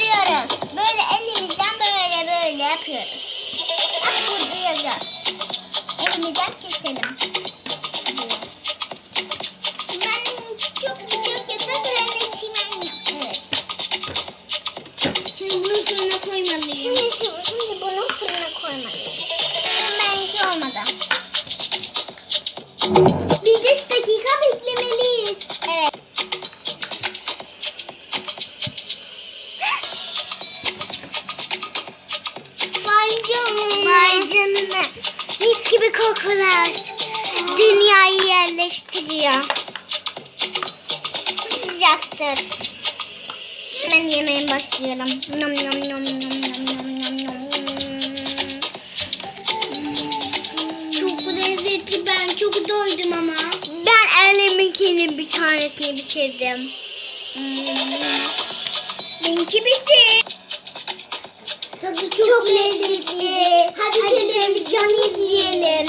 yoruyoruz. Böyle elimizden böyle böyle yapıyoruz. Bak burada yazıyor. Elimizden keselim. Ben çok çok yeter. Şimdi bunu fırına koymalıyız. Şimdi, şimdi, şimdi bunu fırına koymalıyız. Benimki olmadı. Mis gibi kokular. Dünyayı yerleştiriyor. Sıcaktır. Hemen yemeğe başlıyorum. Nom nom nom nom nom nom nom nom. Çok lezzetli ben çok doydum ama. Ben eliminkinin bir tanesini bitirdim. Benimki bitti çok, lezzetli. Hadi, Hadi televizyonu izleyelim.